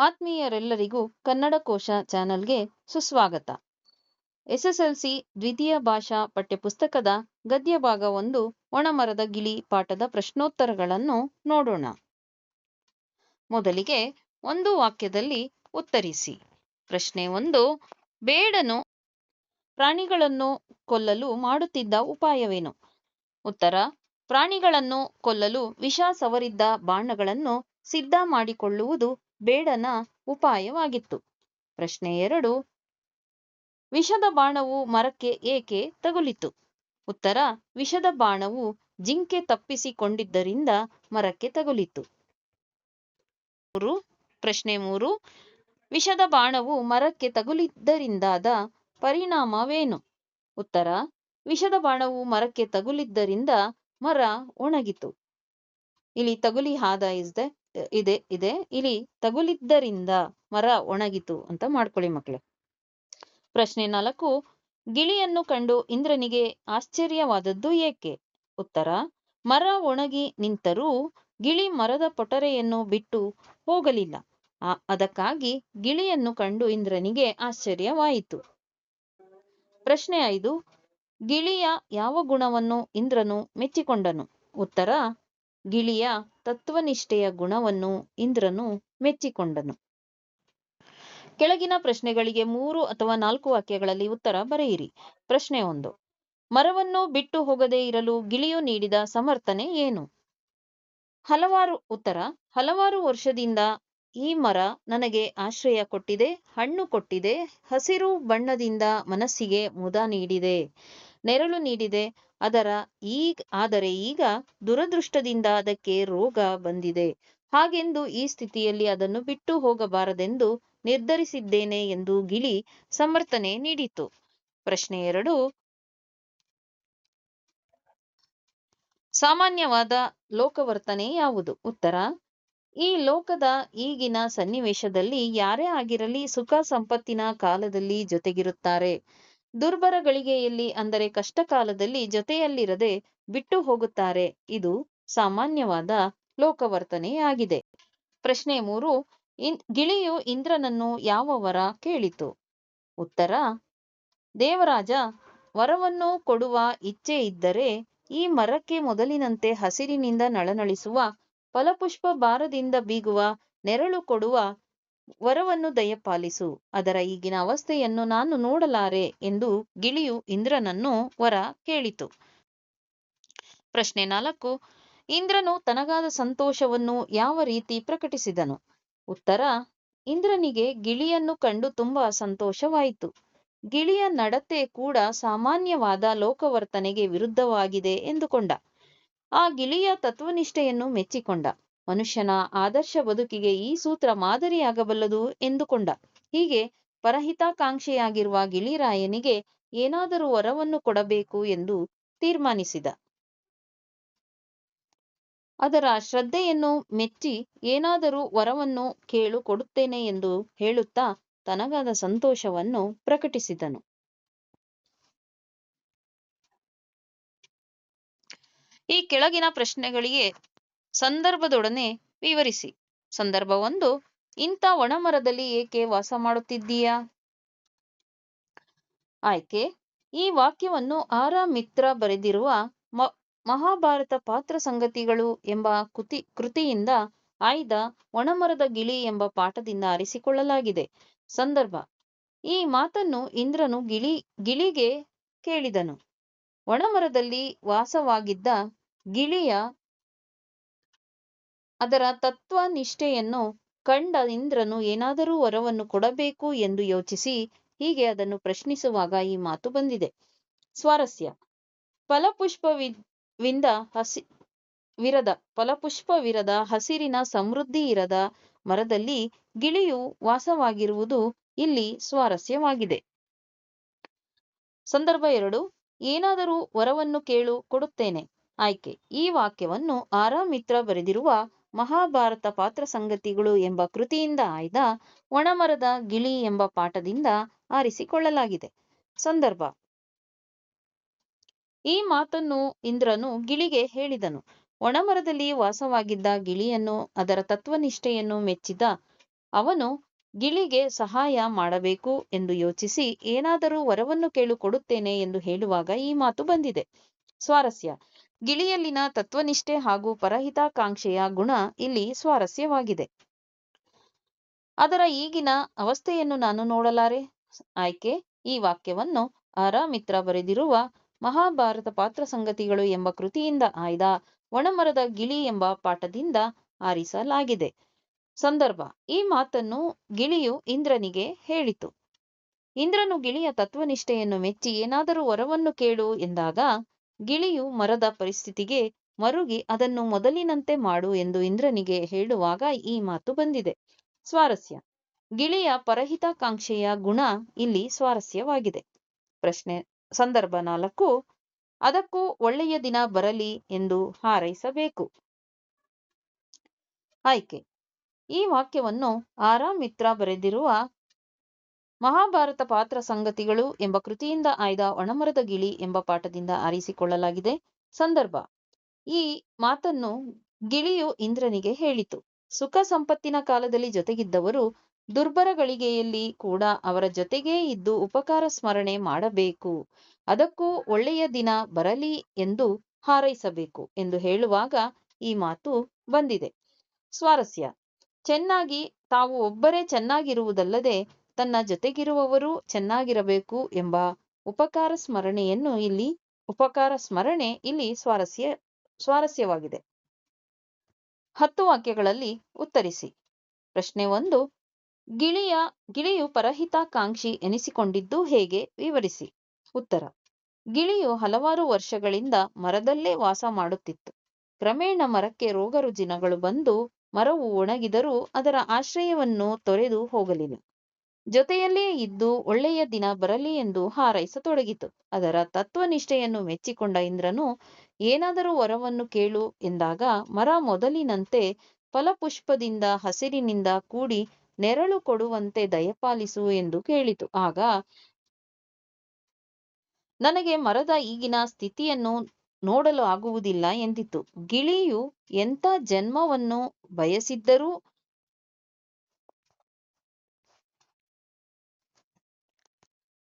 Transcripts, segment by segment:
ಆತ್ಮೀಯರೆಲ್ಲರಿಗೂ ಕನ್ನಡ ಕೋಶ ಚಾನೆಲ್ಗೆ ಸುಸ್ವಾಗತ. ಎಸ್ಎಸ್ಎಲ್ಸಿ ದ್ವಿತೀಯ ಭಾಷಾ ಪಠ್ಯಪುಸ್ತಕದ ಗದ್ಯ ಭಾಗ ಒಂದು ಒಣಮರದ ಗಿಳಿ ಪಾಠದ ಪ್ರಶ್ನೋತ್ತರಗಳನ್ನು ನೋಡೋಣ. ಮೊದಲಿಗೆ ಒಂದು ವಾಕ್ಯದಲ್ಲಿ ಉತ್ತರಿಸಿ. ಪ್ರಶ್ನೆ ಒಂದು, ಬೇಡನು ಪ್ರಾಣಿಗಳನ್ನು ಕೊಲ್ಲಲು ಮಾಡುತ್ತಿದ್ದ ಉಪಾಯವೇನು? ಉತ್ತರ, ಪ್ರಾಣಿಗಳನ್ನು ಕೊಲ್ಲಲು ವಿಷ ಸವರಿದ್ದ ಬಾಣಗಳನ್ನು ಸಿದ್ಧ ಮಾಡಿಕೊಳ್ಳುವುದು ಬೇಡನ ಉಪಾಯವಾಗಿತ್ತು. ಪ್ರಶ್ನೆ ಎರಡು. ವಿಷದ ಬಾಣವು ಮರಕ್ಕೆ ಏಕೆ ತಗುಲಿತು? ಉತ್ತರ. ವಿಷದ ಬಾಣವು ಜಿಂಕೆ ತಪ್ಪಿಸಿಕೊಂಡಿದ್ದರಿಂದ ಮರಕ್ಕೆ ತಗುಲಿತು. ಪ್ರಶ್ನೆ ಮೂರು. ವಿಷದ ಬಾಣವು ಮರಕ್ಕೆ ತಗುಲಿದ್ದರಿಂದಾದ ಪರಿಣಾಮವೇನು? ಉತ್ತರ. ವಿಷದ ಬಾಣವು ಮರಕ್ಕೆ ತಗುಲಿದ್ದರಿಂದ ಮರ ಒಣಗಿತು. ಇಲ್ಲಿ ತಗುಲಿ ಹಾದ ಇಸ್ ದ ಇದೆ ಇದೆ. ಇಲ್ಲಿ ತಗುಲಿದ್ದರಿಂದ ಮರ ಒಣಗಿತು ಅಂತ ಮಾಡ್ಕೊಳ್ಳಿ ಮಕ್ಕಳೇ ಪ್ರಶ್ನೆ ನಾಲ್ಕು, ಗಿಳಿಯನ್ನು ಕಂಡು ಇಂದ್ರನಿಗೆ ಆಶ್ಚರ್ಯವಾದದ್ದು ಏಕೆ? ಉತ್ತರ, ಮರ ಒಣಗಿ ನಿಂತರೂ ಗಿಳಿ ಮರದ ಪೊಟರೆಯನ್ನು ಬಿಟ್ಟು ಹೋಗಲಿಲ್ಲ. ಅದಕ್ಕಾಗಿ ಗಿಳಿಯನ್ನು ಕಂಡು ಇಂದ್ರನಿಗೆ ಆಶ್ಚರ್ಯವಾಯಿತು. ಪ್ರಶ್ನೆ ಐದು, ಗಿಳಿಯ ಯಾವ ಗುಣವನ್ನು ಇಂದ್ರನು ಮೆಚ್ಚಿಕೊಂಡನು? ಉತ್ತರ ಗಿಳಿಯ ತತ್ವನಿಷ್ಠೆಯ ಗುಣವನ್ನು ಇಂದ್ರನು ಮೆಚ್ಚಿಕೊಂಡನು. ಕೆಳಗಿನ ಪ್ರಶ್ನೆಗಳಿಗೆ ಮೂರು ಅಥವಾ ನಾಲ್ಕು ವಾಕ್ಯಗಳಲ್ಲಿ ಉತ್ತರ ಬರೆಯಿರಿ. ಪ್ರಶ್ನೆ ಒಂದು, ಮರವನ್ನು ಬಿಟ್ಟು ಹೋಗದೇ ಇರಲು ಗಿಳಿಯು ನೀಡಿದ ಸಮರ್ಥನೆ ಏನು? ಹಲವಾರು ಉತ್ತರ, ಹಲವಾರು ವರ್ಷದಿಂದ ಈ ಮರ ನನಗೆ ಆಶ್ರಯ ಕೊಟ್ಟಿದೆ, ಹಣ್ಣು ಕೊಟ್ಟಿದೆ, ಹಸಿರು ಬಣ್ಣದಿಂದ ಮನಸ್ಸಿಗೆ ಮುದ ನೀಡಿದೆ. ನೆರಳು ನೀಡಿದೆ. ಅದರ ಈಗ, ಆದರೆ ಈಗ ದುರದೃಷ್ಟದಿಂದ ಅದಕ್ಕೆ ರೋಗ ಬಂದಿದೆ. ಹಾಗೆಂದು ಈ ಸ್ಥಿತಿಯಲ್ಲಿ ಅದನ್ನು ಬಿಟ್ಟು ಹೋಗಬಾರದೆಂದು ನಿರ್ಧರಿಸಿದ್ದೇನೆ ಎಂದು ಗಿಳಿ ಸಮರ್ಥನೆ ನೀಡಿತು ಪ್ರಶ್ನೆ ಎರಡು. ಸಾಮಾನ್ಯವಾದ ಲೋಕವರ್ತನೆ ಯಾವುದು? ಉತ್ತರ. ಈ ಲೋಕದ ಈಗಿನ ಸನ್ನಿವೇಶದಲ್ಲಿ ಯಾರೇ ಆಗಿರಲಿ ಸುಖ ಸಂಪತ್ತಿನ ಕಾಲದಲ್ಲಿ ಜೊತೆಗಿರುತ್ತಾರೆ. ದುರ್ಬರ ಗಳಿಗೆಯಲ್ಲಿ ಅಂದರೆ ಕಷ್ಟ ಕಾಲದಲ್ಲಿ ಜೊತೆಯಲ್ಲಿರದೆ ಬಿಟ್ಟು ಹೋಗುತ್ತಾರೆ. ಇದು ಸಾಮಾನ್ಯವಾದ ಲೋಕವರ್ತನೆಯಾಗಿದೆ. ಪ್ರಶ್ನೆ ಮೂರು, ಇನ್ ಗಿಳಿಯು ಇಂದ್ರನನ್ನು ಯಾವ ವರ ಕೇಳಿತು? ಉತ್ತರ, ದೇವರಾಜ, ವರವನ್ನು ಕೊಡುವ ಇಚ್ಛೆ ಇದ್ದರೆ ಈ ಮರಕ್ಕೆ ಮೊದಲಿನಂತೆ ಹಸಿರಿನಿಂದ ನಳನಳಿಸುವ ಫಲಪುಷ್ಪ ಭಾರದಿಂದ ಬೀಗುವ ನೆರಳು ಕೊಡುವ ವರವನ್ನು ದಯಪಾಲಿಸು, ಅದರ ಈಗಿನ ಅವಸ್ಥೆಯನ್ನು ನಾನು ನೋಡಲಾರೆ ಎಂದು ಗಿಳಿಯು ಇಂದ್ರನನ್ನು ವರ ಕೇಳಿತು. ಪ್ರಶ್ನೆ ನಾಲ್ಕು, ಇಂದ್ರನು ತನಗಾದ ಸಂತೋಷವನ್ನು ಯಾವ ರೀತಿ ಪ್ರಕಟಿಸಿದನು? ಉತ್ತರ, ಇಂದ್ರನಿಗೆ ಗಿಳಿಯನ್ನು ಕಂಡು ತುಂಬಾ ಸಂತೋಷವಾಯಿತು. ಗಿಳಿಯ ನಡತೆ ಕೂಡ ಸಾಮಾನ್ಯವಾದ ಲೋಕವರ್ತನೆಗೆ ವಿರುದ್ಧವಾಗಿದೆ ಎಂದುಕೊಂಡ. ಆ ಗಿಳಿಯ ತತ್ವನಿಷ್ಠೆಯನ್ನು ಮೆಚ್ಚಿಕೊಂಡ. ಮನುಷ್ಯನ ಆದರ್ಶ ಬದುಕಿಗೆ ಈ ಸೂತ್ರ ಮಾದರಿಯಾಗಬಲ್ಲದು ಎಂದುಕೊಂಡ. ಹೀಗೆ ಪರಹಿತಾಕಾಂಕ್ಷೆಯಾಗಿರುವ ಗಿಳಿರಾಯನಿಗೆ ಏನಾದರೂ ವರವನ್ನು ಕೊಡಬೇಕು ಎಂದು ತೀರ್ಮಾನಿಸಿದ. ಅದರ ಶ್ರದ್ಧೆಯನ್ನು ಮೆಚ್ಚಿ ಏನಾದರೂ ವರವನ್ನು ಕೇಳು ಕೊಡುತ್ತೇನೆ ಎಂದು ಹೇಳುತ್ತಾ ತನಗಾದ ಸಂತೋಷವನ್ನು ಪ್ರಕಟಿಸಿದನು. ಈ ಕೆಳಗಿನ ಪ್ರಶ್ನೆಗಳಿಗೆ ಸಂದರ್ಭದೊಡನೆ ವಿವರಿಸಿ. ಸಂದರ್ಭ ಒಂದು, ಇಂಥ ಒಣಮರದಲ್ಲಿ ಏಕೆ ವಾಸ ಮಾಡುತ್ತಿದ್ದೀಯಾ? ಆಯ್ಕೆ, ಈ ವಾಕ್ಯವನ್ನು ಆರ ಮಿತ್ರ ಬರೆದಿರುವ ಮಹಾಭಾರತ ಪಾತ್ರ ಸಂಗತಿಗಳು ಎಂಬ ಕೃತಿ, ಕೃತಿಯಿಂದ ಆಯ್ದ ಒಣಮರದ ಗಿಳಿ ಎಂಬ ಪಾಠದಿಂದ ಆರಿಸಿಕೊಳ್ಳಲಾಗಿದೆ. ಸಂದರ್ಭ, ಈ ಮಾತನ್ನು ಇಂದ್ರನು ಗಿಳಿ, ಗಿಳಿಗೆ ಕೇಳಿದನು. ಒಣಮರದಲ್ಲಿ ವಾಸವಾಗಿದ್ದ ಗಿಳಿಯ ಅದರ ತತ್ವ ನಿಷ್ಠೆಯನ್ನು ಕಂಡ ಇಂದ್ರನು ಏನಾದರೂ ವರವನ್ನು ಕೊಡಬೇಕು ಎಂದು ಯೋಚಿಸಿ ಹೀಗೆ ಅದನ್ನು ಪ್ರಶ್ನಿಸುವಾಗ ಈ ಮಾತು ಬಂದಿದೆ. ಸ್ವಾರಸ್ಯ. ಫಲಪುಷ್ಪವಿಂದ ಹಸಿ, ವಿರದ, ಫಲಪುಷ್ಪವಿರದ ಹಸಿರಿನ ಸಮೃದ್ಧಿ ಇರದ ಮರದಲ್ಲಿ ಗಿಳಿಯು ವಾಸವಾಗಿರುವುದು ಇಲ್ಲಿ ಸ್ವಾರಸ್ಯವಾಗಿದೆ. ಸಂದರ್ಭ ಎರಡು. ಏನಾದರೂ ವರವನ್ನು ಕೇಳು, ಕೊಡುತ್ತೇನೆ. ಆಯ್ಕೆ. ಈ ವಾಕ್ಯವನ್ನು ಆರಾಮಿತ್ರ ಬರೆದಿರುವ ಮಹಾಭಾರತ ಪಾತ್ರ ಸಂಗತಿಗಳು ಎಂಬ ಕೃತಿಯಿಂದ ಆಯ್ದ ಒಣಮರದ ಗಿಳಿ ಎಂಬ ಪಾಠದಿಂದ ಆರಿಸಿಕೊಳ್ಳಲಾಗಿದೆ. ಸಂದರ್ಭ. ಈ ಮಾತನ್ನು ಇಂದ್ರನು ಗಿಳಿಗೆ ಹೇಳಿದನು. ಒಣಮರದಲ್ಲಿ ವಾಸವಾಗಿದ್ದ ಗಿಳಿಯನ್ನು, ಅದರ ತತ್ವನಿಷ್ಠೆಯನ್ನು ಮೆಚ್ಚಿದ ಅವನು ಗಿಳಿಗೆ ಸಹಾಯ ಮಾಡಬೇಕು ಎಂದು ಯೋಚಿಸಿ ಏನಾದರೂ ವರವನ್ನು ಕೇಳು ಕೊಡುತ್ತೇನೆ ಎಂದು ಹೇಳುವಾಗ ಈ ಮಾತು ಬಂದಿದೆ. ಸ್ವಾರಸ್ಯ. ಗಿಳಿಯಲ್ಲಿನ ತತ್ವನಿಷ್ಠೆ ಹಾಗೂ ಪರಹಿತಾಕಾಂಕ್ಷೆಯ ಗುಣ ಇಲ್ಲಿ ಸ್ವಾರಸ್ಯವಾಗಿದೆ. ಅದರ ಈಗಿನ ಅವಸ್ಥೆಯನ್ನು ನಾನು ನೋಡಲಾರೆ. ಆಯ್ಕೆ, ಈ ವಾಕ್ಯವನ್ನು ಆರ ಮಿತ್ರ ಬರೆದಿರುವ ಮಹಾಭಾರತ ಪಾತ್ರ ಸಂಗತಿಗಳು ಎಂಬ ಕೃತಿಯಿಂದ ಆಯ್ದ ಒಣಮರದ ಗಿಳಿ ಎಂಬ ಪಾಠದಿಂದ ಆರಿಸಲಾಗಿದೆ. ಸಂದರ್ಭ, ಈ ಮಾತನ್ನು ಗಿಳಿಯು ಇಂದ್ರನಿಗೆ ಹೇಳಿತು. ಇಂದ್ರನು ಗಿಳಿಯ ತತ್ವನಿಷ್ಠೆಯನ್ನು ಮೆಚ್ಚಿ ಏನಾದರೂ ವರವನ್ನು ಕೇಳು ಎಂದಾಗ ಗಿಳಿಯು ಮರದ ಪರಿಸ್ಥಿತಿಗೆ ಮರುಗಿ ಅದನ್ನು ಮೊದಲಿನಂತೆ ಮಾಡು ಎಂದು ಇಂದ್ರನಿಗೆ ಹೇಳುವಾಗ ಈ ಮಾತು ಬಂದಿದೆ. ಸ್ವಾರಸ್ಯ. ಗಿಳಿಯ ಪರಹಿತಾಕಾಂಕ್ಷೆಯ ಗುಣ ಇಲ್ಲಿ ಸ್ವಾರಸ್ಯವಾಗಿದೆ. ಪ್ರಶ್ನೆ ಸಂದರ್ಭ ನಾಲ್ಕು. ಅದಕ್ಕೂ ಒಳ್ಳೆಯ ದಿನ ಬರಲಿ ಎಂದು ಹಾರೈಸಬೇಕು. ಆಯ್ಕೆ. ಈ ವಾಕ್ಯವನ್ನು ಆರಾಮಿತ್ರ ಬರೆದಿರುವ ಮಹಾಭಾರತ ಪಾತ್ರ ಸಂಗತಿಗಳು ಎಂಬ ಕೃತಿಯಿಂದ ಆಯ್ದ ಒಣಮರದ ಗಿಳಿ ಎಂಬ ಪಾಠದಿಂದ ಆರಿಸಿಕೊಳ್ಳಲಾಗಿದೆ. ಸಂದರ್ಭ. ಈ ಮಾತನ್ನು ಗಿಳಿಯು ಇಂದ್ರನಿಗೆ ಹೇಳಿತು. ಸುಖ ಸಂಪತ್ತಿನ ಕಾಲದಲ್ಲಿ ಜೊತೆಗಿದ್ದವರು ದುರ್ಬರ ಗಳಿಗೆಯಲ್ಲಿ ಕೂಡ ಅವರ ಜೊತೆಗೇ ಇದ್ದು ಉಪಕಾರ ಸ್ಮರಣೆ ಮಾಡಬೇಕು. ಅದಕ್ಕೂ ಒಳ್ಳೆಯ ದಿನ ಬರಲಿ ಎಂದು ಹಾರೈಸಬೇಕು ಎಂದು ಹೇಳುವಾಗ ಈ ಮಾತು ಬಂದಿದೆ. ಸ್ವಾರಸ್ಯ. ಚೆನ್ನಾಗಿ ತಾವು ಒಬ್ಬರೇ ಚೆನ್ನಾಗಿರುವುದಲ್ಲದೆ ತನ್ನ ಜೊತೆಗಿರುವವರು ಚೆನ್ನಾಗಿರಬೇಕು ಎಂಬ ಉಪಕಾರ ಸ್ಮರಣೆಯನ್ನು ಇಲ್ಲಿ, ಉಪಕಾರ ಸ್ಮರಣೆ ಇಲ್ಲಿ ಸ್ವಾರಸ್ಯ, ಸ್ವಾರಸ್ಯವಾಗಿದೆ. ಹತ್ತು ವಾಕ್ಯಗಳಲ್ಲಿ ಉತ್ತರಿಸಿ. ಪ್ರಶ್ನೆ ಒಂದು, ಗಿಳಿಯ, ಗಿಳಿಯು ಪರಹಿತಾಕಾಂಕ್ಷಿ ಎನಿಸಿಕೊಂಡಿದ್ದು ಹೇಗೆ? ವಿವರಿಸಿ. ಉತ್ತರ, ಗಿಳಿಯು ಹಲವಾರು ವರ್ಷಗಳಿಂದ ಮರದಲ್ಲೇ ವಾಸ ಮಾಡುತ್ತಿತ್ತು. ಕ್ರಮೇಣ ಮರಕ್ಕೆ ರೋಗ ರುಜಿನಗಳು ಬಂದು ಮರವು ಒಣಗಿದರೂ ಅದರ ಆಶ್ರಯವನ್ನು ತೊರೆದು ಹೋಗಲಿಲ್ಲ. ಜೊತೆಯಲ್ಲೇ ಇದ್ದು ಒಳ್ಳೆಯ ದಿನ ಬರಲಿ ಎಂದು ಹಾರೈಸತೊಡಗಿತು. ಅದರ ತತ್ವನಿಷ್ಠೆಯನ್ನು ಮೆಚ್ಚಿಕೊಂಡ ಇಂದ್ರನು ಏನಾದರೂ ವರವನ್ನು ಕೇಳು ಎಂದಾಗ ಮರ ಮೊದಲಿನಂತೆ ಫಲಪುಷ್ಪದಿಂದ ಹಸಿರಿನಿಂದ ಕೂಡಿ ನೆರಳು ಕೊಡುವಂತೆ ದಯಪಾಲಿಸು ಎಂದು ಕೇಳಿತು. ಆಗ ನನಗೆ ಮರದ ಈಗಿನ ಸ್ಥಿತಿಯನ್ನು ನೋಡಲು ಆಗುವುದಿಲ್ಲ ಎಂದಿತು. ಗಿಳಿಯು ಎಂಥ ಜನ್ಮವನ್ನು ಬಯಸಿದ್ದರೂ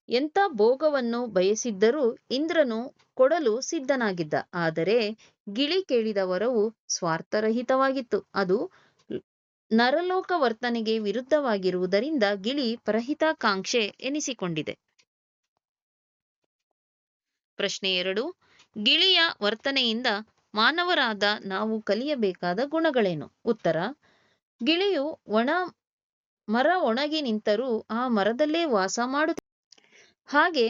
ಎಂಥ ಭೋಗವನ್ನು ಬಯಸಿದ್ದರೂ ಇಂದ್ರನು ಕೊಡಲು ಸಿದ್ಧನಾಗಿದ್ದ. ಆದರೆ ಗಿಳಿ ಕೇಳಿದ ವರವು ಸ್ವಾರ್ಥರಹಿತವಾಗಿತ್ತು. ಅದು ನರಲೋಕ ವರ್ತನೆಗೆ ವಿರುದ್ಧವಾಗಿರುವುದರಿಂದ ಗಿಳಿ ಪರಹಿತಾಕಾಂಕ್ಷೆ ಎನಿಸಿಕೊಂಡಿದೆ. ಪ್ರಶ್ನೆ ಎರಡು. ಗಿಳಿಯ ವರ್ತನೆಯಿಂದ ಮಾನವರಾದ ನಾವು ಕಲಿಯಬೇಕಾದ ಗುಣಗಳೇನು? ಉತ್ತರ. ಗಿಳಿಯು ಒಣ ಮರ ಒಣಗಿ ನಿಂತರೂ ಆ ಮರದಲ್ಲೇ ವಾಸ ಮಾಡುತ್ತೆ ಹಾಗೆ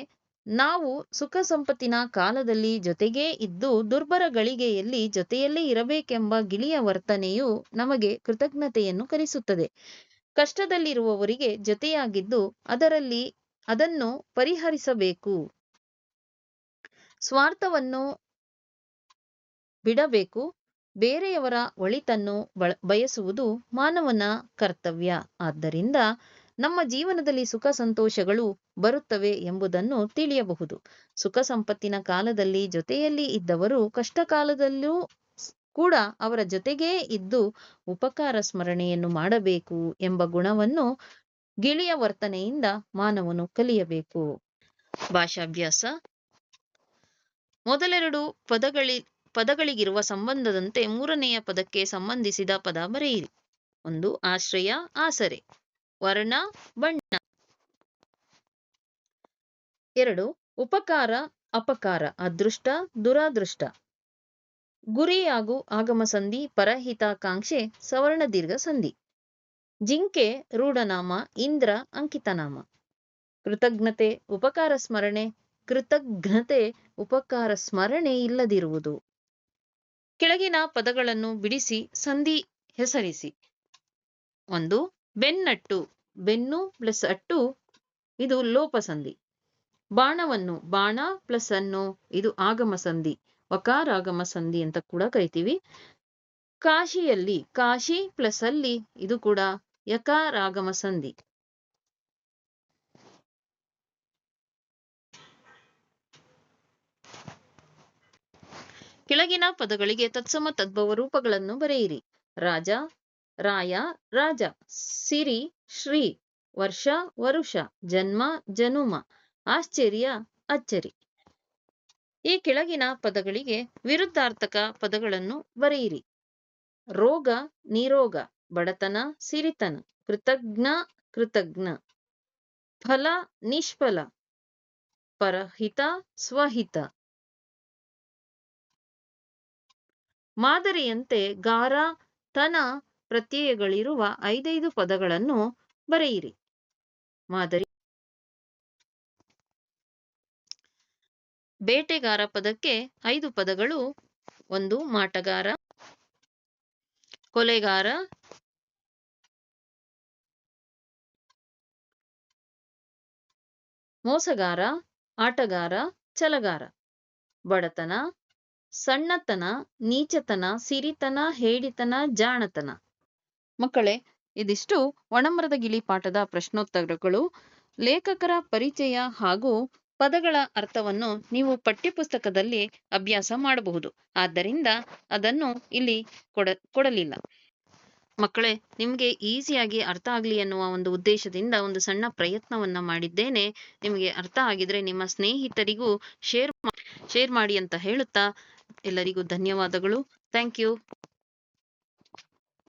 ನಾವು ಸುಖ ಸಂಪತ್ತಿನ ಕಾಲದಲ್ಲಿ ಜೊತೆಗೇ ಇದ್ದು ದುರ್ಬರ ಗಳಿಗೆಯಲ್ಲಿ ಜೊತೆಯಲ್ಲೇ ಇರಬೇಕೆಂಬ ಗಿಳಿಯ ವರ್ತನೆಯು ನಮಗೆ ಕೃತಜ್ಞತೆಯನ್ನು ಕಲಿಸುತ್ತದೆ. ಕಷ್ಟದಲ್ಲಿರುವವರಿಗೆ ಜೊತೆಯಾಗಿದ್ದು ಅದರಲ್ಲಿ ಅದನ್ನು ಪರಿಹರಿಸಬೇಕು. ಸ್ವಾರ್ಥವನ್ನು ಬಿಡಬೇಕು. ಬೇರೆಯವರ ಒಳಿತನ್ನು ಬಯಸುವುದು ಮಾನವನ ಕರ್ತವ್ಯ. ಆದ್ದರಿಂದ ನಮ್ಮ ಜೀವನದಲ್ಲಿ ಸುಖ ಸಂತೋಷಗಳು ಬರುತ್ತವೆ ಎಂಬುದನ್ನು ತಿಳಿಯಬಹುದು. ಸುಖ ಸಂಪತ್ತಿನ ಕಾಲದಲ್ಲಿ ಜೊತೆಯಲ್ಲಿ ಇದ್ದವರು ಕಷ್ಟ ಕಾಲದಲ್ಲೂ ಕೂಡ ಅವರ ಜೊತೆಗೇ ಇದ್ದು ಉಪಕಾರ ಸ್ಮರಣೆಯನ್ನು ಮಾಡಬೇಕು ಎಂಬ ಗುಣವನ್ನು ಗಿಳಿಯ ವರ್ತನೆಯಿಂದ ಮಾನವನು ಕಲಿಯಬೇಕು. ಭಾಷಾಭ್ಯಾಸ. ಮೊದಲೆರಡು ಪದಗಳಿ, ಪದಗಳಿಗಿರುವ ಸಂಬಂಧದಂತೆ ಮೂರನೆಯ ಪದಕ್ಕೆ ಸಂಬಂಧಿಸಿದ ಪದ ಬರೆಯಿರಿ. ಒಂದು, ಆಶ್ರಯ, ಆಸರೆ. ವರ್ಣ, ಬಣ್ಣ. ಎರಡು, ಉಪಕಾರ, ಅಪಕಾರ, ಅದೃಷ್ಟ, ದುರಾದೃಷ್ಟ. ಗುರಿ ಹಾಗೂ ಆಗಮ ಸಂಧಿ ಪರಹಿತಾಕಾಂಕ್ಷೆ ಸವರ್ಣ ದೀರ್ಘ ಸಂಧಿ. ಜಿಂಕೆ, ರೂಢನಾಮ, ಇಂದ್ರ, ಅಂಕಿತನಾಮ. ಕೃತಜ್ಞತೆ, ಉಪಕಾರ ಸ್ಮರಣೆ, ಕೃತಜ್ಞತೆ, ಉಪಕಾರ ಸ್ಮರಣೆ ಇಲ್ಲದಿರುವುದು. ಕೆಳಗಿನ ಪದಗಳನ್ನು ಬಿಡಿಸಿ, ಸಂಧಿ ಹೆಸರಿಸಿ. ಒಂದು ಬೆನ್ನಟ್ಟು, ಬೆನ್ನು ಪ್ಲಸ್ ಅಟ್ಟು, ಇದು ಲೋಪ ಸಂಧಿ ಬಾಣವನ್ನು ಬಾಣ ಪ್ಲಸ್ ಅನ್ನು, ಇದು ಆಗಮ ಸಂಧಿ ವಕಾರಾಗಮ ಸಂಧಿ ಅಂತ ಕೂಡ ಕರಿತೀವಿ. ಕಾಶಿಯಲ್ಲಿ, ಕಾಶಿ ಪ್ಲಸ್ ಅಲ್ಲಿ, ಇದು ಕೂಡ ಯಕಾರಾಗಮ ಸಂಧಿ ಕೆಳಗಿನ ಪದಗಳಿಗೆ ತತ್ಸಮ ತದ್ಭವ ರೂಪಗಳನ್ನು ಬರೆಯಿರಿ. ರಾಜ ರಾಯ, ರಾಜ, ಸಿರಿ, ಶ್ರೀ, ವರ್ಷ, ವರುಷ, ಜನ್ಮ, ಜನುಮ, ಆಶ್ಚರ್ಯ, ಅಚ್ಚರಿ. ಈ ಕೆಳಗಿನ ಪದಗಳಿಗೆ ವಿರುದ್ಧಾರ್ಥಕ ಪದಗಳನ್ನು ಬರೆಯಿರಿ. ರೋಗ, ನಿರೋಗ, ಬಡತನ, ಸಿರಿತನ, ಕೃತಜ್ಞ ಕೃತಜ್ಞ. ಫಲ, ನಿಷ್ಫಲ. ಪರಹಿತ, ಸ್ವಹಿತ. ಮಾದರಿಯಂತೆ ಗಾರ, ತನ ಪ್ರತ್ಯಯಗಳಿರುವ ಐದೈದು ಪದಗಳನ್ನು ಬರೆಯಿರಿ. ಮಾದರಿ. ಬೇಟೆಗಾರ ಪದಕ್ಕೆ ಐದು ಪದಗಳು. ಒಂದು ಮಾಟಗಾರ. ಕೊಲೆಗಾರ. ಮೋಸಗಾರ. ಆಟಗಾರ. ಚಲಗಾರ ಬಡತನ. ಸಣ್ಣತನ. ನೀಚತನ. ಸಿರಿತನ. ಹೇಡಿತನ. ಜಾಣತನ. ಮಕ್ಕಳೇ, ಇದಿಷ್ಟು ಒಣಮರದ ಗಿಳಿ ಪಾಠದ ಪ್ರಶ್ನೋತ್ತರಗಳು. ಲೇಖಕರ ಪರಿಚಯ ಹಾಗೂ ಪದಗಳ ಅರ್ಥವನ್ನು ನೀವು ಪಠ್ಯಪುಸ್ತಕದಲ್ಲಿ ಅಭ್ಯಾಸ ಮಾಡಬಹುದು. ಆದ್ದರಿಂದ ಅದನ್ನು ಇಲ್ಲಿ ಕೊಡ, ಕೊಡಲಿಲ್ಲ. ಮಕ್ಕಳೇ, ನಿಮಗೆ ಈಸಿಯಾಗಿ ಅರ್ಥ ಆಗಲಿ ಅನ್ನುವ ಒಂದು ಉದ್ದೇಶದಿಂದ ಒಂದು ಸಣ್ಣ ಪ್ರಯತ್ನವನ್ನ ಮಾಡಿದ್ದೇನೆ. ನಿಮಗೆ ಅರ್ಥ ಆಗಿದ್ರೆ ನಿಮ್ಮ ಸ್ನೇಹಿತರಿಗೂ ಶೇರ್ ಶೇರ್ ಮಾಡಿ ಅಂತ ಹೇಳುತ್ತಾ ಎಲ್ಲರಿಗೂ ಧನ್ಯವಾದಗಳು. Thank you.